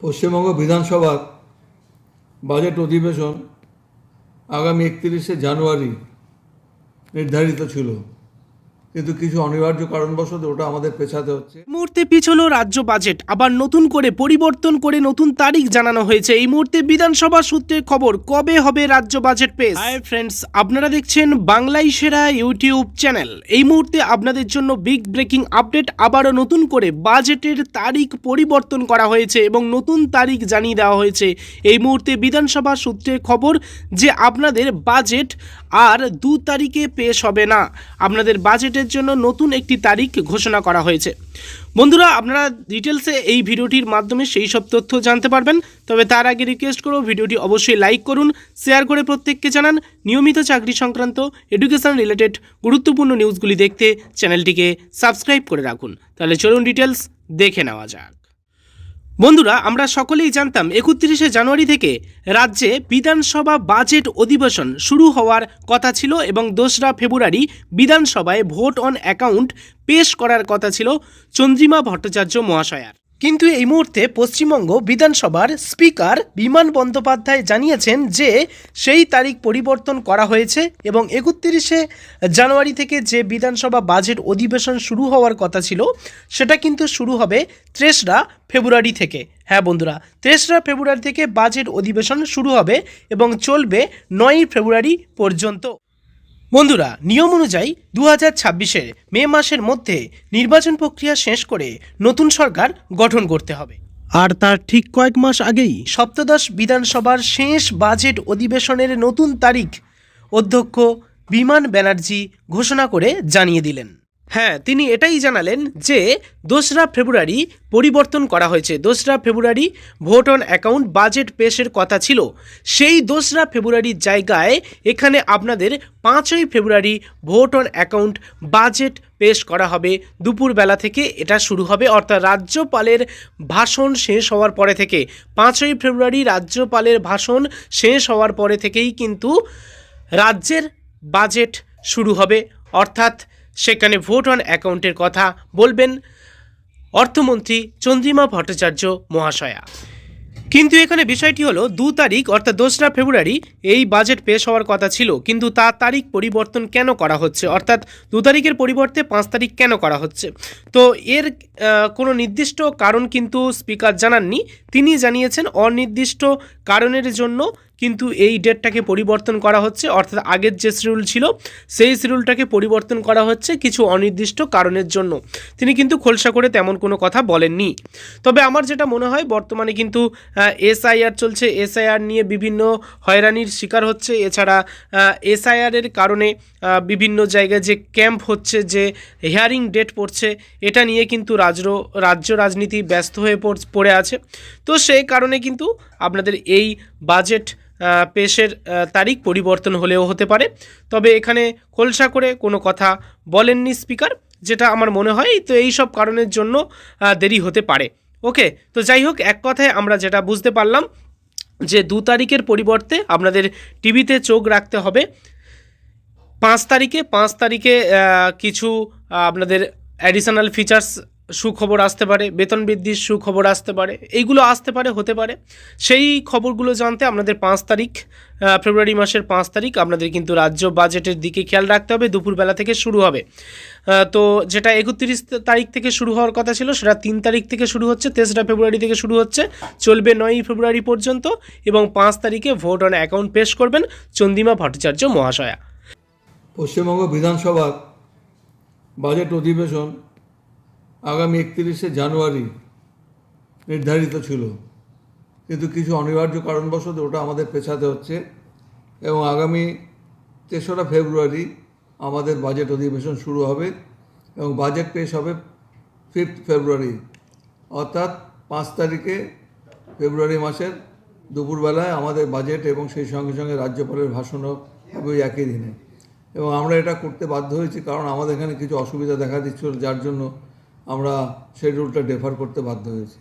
পশ্চিমবঙ্গ বিধানসভার বাজেট অধিবেশন আগামী একত্রিশে জানুয়ারি নির্ধারিত ছিল। কিন্তু কিছু অনিবার্য কারণবশত ওটা আমাদের পেছাতে হচ্ছে। মুহূর্তে পিছলো রাজ্য বাজেট আবার নতুন করে পরিবর্তন করে নতুন তারিখ জানানো হয়েছে। এই মুহূর্তে বিধানসভা সূত্রের খবর কবে হবে রাজ্য বাজেট পেশ? হাই ফ্রেন্ডস আপনারা দেখছেন বাংলাই সেরা ইউটিউব চ্যানেল এই মুহূর্তে আপনাদের জন্য বিগ ব্রেকিং আপডেট আবারও নতুন করে বাজেটের তারিখ পরিবর্তন করা হয়েছে এবং নতুন তারিখ জানিয়ে দেওয়া হয়েছে। এই মুহূর্তে বিধানসভা সূত্রের খবর যে আপনাদের বাজেট আর দু তারিখে পেশ হবে না। আপনাদের বাজেটের জন্য নতুন একটি তারিখ ঘোষণা করা হয়েছে। বন্ধুরা, আপনারা ডিটেলসে এই ভিডিওটির মাধ্যমে সেই সব তথ্য জানতে পারবেন। তবে তার আগে রিকোয়েস্ট করব, ভিডিওটি অবশ্যই লাইক করুন শেয়ার করে প্রত্যেককে জানান। নিয়মিত চাকরি সংক্রান্ত এডুকেশন রিলেটেড গুরুত্বপূর্ণ নিউজগুলি দেখতে চ্যানেলটিকে সাবস্ক্রাইব করে রাখুন। তাহলে চলুন ডিটেলস দেখে নেওয়া যাক। বন্ধুরা, আমরা সকলেই জানতাম একত্রিশে জানুয়ারি থেকে রাজ্যে বিধানসভা বাজেট অধিবেশন শুরু হওয়ার কথা ছিল এবং দোসরা ফেব্রুয়ারি বিধানসভায় ভোট অন অ্যাকাউন্ট পেশ করার কথা ছিল চন্দ্রিমা ভট্টাচার্য মহাশয়ার। কিন্তু এই মুহূর্তে পশ্চিমবঙ্গ বিধানসভার স্পিকার বিমান বন্দ্যোপাধ্যায় জানিয়েছেন যে সেই তারিখ পরিবর্তন করা হয়েছে এবং একত্রিশে জানুয়ারি থেকে যে বিধানসভা বাজেট অধিবেশন শুরু হওয়ার কথা ছিল, সেটা কিন্তু শুরু হবে তেসরা ফেব্রুয়ারি থেকে। হ্যাঁ বন্ধুরা, তেসরা ফেব্রুয়ারি থেকে বাজেট অধিবেশন শুরু হবে এবং চলবে নয়ই ফেব্রুয়ারি পর্যন্ত। বন্ধুরা নিয়ম অনুযায়ী দু হাজার ছাব্বিশের মে মাসের মধ্যে নির্বাচন প্রক্রিয়া শেষ করে নতুন সরকার গঠন করতে হবে। আর তার ঠিক কয়েক মাস আগেই সপ্তদশ বিধানসভার শেষ বাজেট অধিবেশনের নতুন তারিখ অধ্যক্ষ বিমান ব্যানার্জি ঘোষণা করে জানিয়ে দিলেন। হ্যাঁ তিনি এটাই জানালেন যে দোসরা ফেব্রুয়ারি পরিবর্তন করা হয়েছে। দোসরা ফেব্রুয়ারি ভোট অন অ্যাকাউন্ট বাজেট পেশের কথা ছিল। সেই দোসরা ফেব্রুয়ারির জায়গায় এখানে আপনাদের পাঁচই ফেব্রুয়ারি ভোট অন অ্যাকাউন্ট বাজেট পেশ করা হবে। দুপুরবেলা থেকে এটা শুরু হবে। অর্থাৎ রাজ্যপালের ভাষণ শেষ হওয়ার পরে থেকে পাঁচই ফেব্রুয়ারি রাজ্যপালের ভাষণ শেষ হওয়ার পরে থেকেই কিন্তু রাজ্যের বাজেট শুরু হবে। অর্থাৎ সেখানে ভোট অন অ্যাকাউন্টের কথা বলবেন অর্থমন্ত্রী চন্দ্রিমা ভট্টাচার্য মহাশয়া। কিন্তু এখানে বিষয়টি হলো, দু তারিখ অর্থাৎ দোসরা ফেব্রুয়ারি এই বাজেট পেশ হওয়ার কথা ছিল, কিন্তু তার তারিখ পরিবর্তন কেন করা হচ্ছে? অর্থাৎ দু তারিখের পরিবর্তে পাঁচ তারিখ কেন করা হচ্ছে? তো এর কোনো নির্দিষ্ট কারণ কিন্তু স্পিকার জানাননি। তিনি জানিয়েছেন, অনির্দিষ্ট কারণের জন্য কিন্তু এই ডেটটাকে পরিবর্তন করা হচ্ছে, অর্থাৎ আগের যে শিডিউল ছিল, সেই শিডিউলটাকে পরিবর্তন করা হচ্ছে কিছু অনির্দিষ্ট কারণের জন্য। তিনি কিন্তু খোলসা করে তেমন কোনো কথা বলেননি। তবে আমার যেটা মনে হয়, বর্তমানে কিন্তু এসআইআর চলছে। এসআইআর নিয়ে বিভিন্ন হয়রানির শিকার হচ্ছে। এছাড়া এসআইআরের কারণে বিভিন্ন জায়গায় যে ক্যাম্প হচ্ছে, যে হিয়ারিং ডেট পড়ছে, এটা নিয়ে কিন্তু রাজ্য রাজ্য রাজনীতি ব্যস্ত হয়ে পড়ে আছে। তো সেই কারণে কিন্তু আপনাদের এই বাজেট পেশের তারিখ পরিবর্তন হলেও হতে পারে। তবে এখানে খোলসা করে কোনো কথা বলেননি স্পিকার, যেটা আমার মনে হয় তো এই সব কারণের জন্য দেরি হতে পারে। ওকে, তো যাই হোক, এক কথায় আমরা যেটা বুঝতে পারলাম যে দু তারিখের পরিবর্তে আপনাদের টিভিতে চোখ রাখতে হবে। পাঁচ তারিখে পাঁচ তারিখে কিছু আপনাদের অ্যাডিশনাল ফিচার্স সুখবর আসতে পারে, বেতন বৃদ্ধির সুখবর আসতে পারে, এইগুলো আসতে পারে, হতে পারে। সেই খবরগুলো জানতে আপনাদের পাঁচ তারিখ ফেব্রুয়ারি মাসের পাঁচ তারিখ আপনাদের কিন্তু রাজ্য বাজেটের দিকে খেয়াল রাখতে হবে, দুপুরবেলা থেকে শুরু হবে। তো যেটা একত্রিশ তারিখ থেকে শুরু হওয়ার কথা ছিল, সেটা তিন তারিখ থেকে শুরু হচ্ছে, তেসরা ফেব্রুয়ারি থেকে শুরু হচ্ছে, চলবে নয়ই ফেব্রুয়ারি পর্যন্ত এবং পাঁচ তারিখে ভোট অন অ্যাকাউন্ট পেশ করবেন চন্দিমা ভট্টাচার্য মহাশয়া। পশ্চিমবঙ্গ বিধানসভার বাজেট অধিবেশন আগামী একত্রিশে জানুয়ারি নির্ধারিত ছিল। কিন্তু কিছু অনিবার্য কারণবশত ওটা আমাদের পেছাতে হচ্ছে এবং আগামী তেসরা ফেব্রুয়ারি আমাদের বাজেট অধিবেশন শুরু হবে এবং বাজেট পেশ হবে ফিফথ ফেব্রুয়ারি। অর্থাৎ পাঁচ তারিখে ফেব্রুয়ারি মাসের দুপুরবেলায় আমাদের বাজেট এবং সেই সঙ্গে সঙ্গে রাজ্যপালের ভাষণও হবে ওই একই দিনে। এবং আমরা এটা করতে বাধ্য হয়েছি কারণ আমাদের এখানে কিছু অসুবিধা দেখা দিচ্ছিল যার জন্য আমরা সেই রুলটা ডেফার করতে বাধ্য হয়েছি।